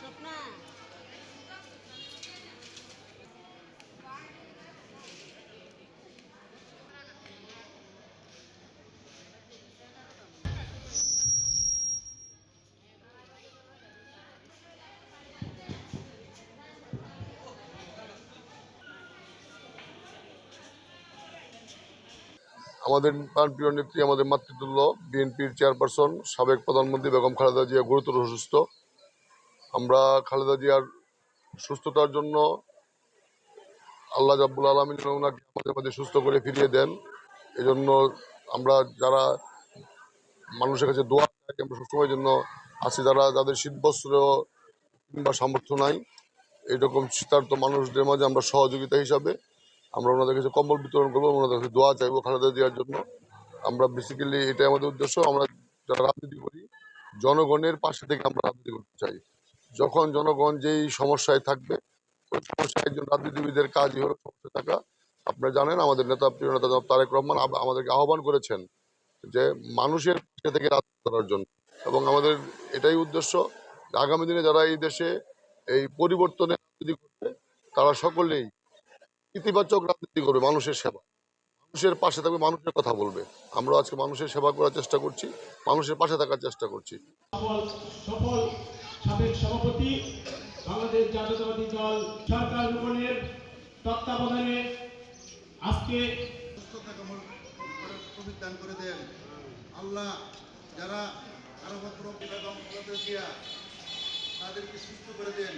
স্বপ্না আমাদের প্রিয় নেত্রী, আমাদের মাতৃতুল্য বিএনপির চেয়ারপারসন সাবেক প্রধানমন্ত্রী বেগম খালেদা জিয়া গুরুতর অসুস্থ। আমরা খালেদা জিয়ার সুস্থতার জন্য আল্লাহ জাব্বুল আলমিন ওনাকে আমাদের মাঝে সুস্থ করে ফিরিয়ে দেন। এজন্য আমরা যারা মানুষের কাছে দোয়া চাই, আমরা সবসময় জন্য আছি। যারা, যাদের শীতবস্ত্র কিংবা সামর্থ্য নাই এইরকম শীতার্থ মানুষদের মাঝে আমরা সহযোগিতা হিসাবে আমরা ওনাদের কাছে কম্বল বিতরণ করব ওনাদের কাছে দোয়া চাইব খালেদা দেওয়ার জন্য। আমরা বেসিক্যালি এটাই আমাদের উদ্দেশ্য, আমরা যারা রাজনীতি করি, জনগণের পাশে থেকে আমরা রাজনীতি করতে চাই। যখন জনগণ যেই সমস্যায় থাকবে, ওই সমস্যায় একজন রাজনীতিবিদের কাজই হলো সমস্যা থাকা। আপনারা জানেন, আমাদের নেতা, প্রিয় নেতা তারেক রহমান আমাদেরকে আহ্বান করেছেন যে মানুষের পাশে থেকে রাজনীতি করার জন্য। এবং আমাদের এটাই উদ্দেশ্য, আগামী দিনে যারা এই দেশে এই পরিবর্তনে রাজনীতি করবে, তারা সকলেই ইতিবাচক রাজনীতি করবে মানুষের সেবা। মানুষের পাশে থাকবে মানুষের কথা বলবে। আমরা আজকে মানুষের সেবা করার চেষ্টা করছি মানুষের পাশে থাকার চেষ্টা করছি। সফল সফল সাবেক সভাপতি বাংলাদেশ জাতীয়তাবাদী দল সরকার ভবনের তত্ত্বাবধানে আজকে সুস্থতা কামল করে তৌফিক দান করে দেন আল্লাহ যারা আরও প্রবী বেগম তাদেরকে সুস্থ করে দেন।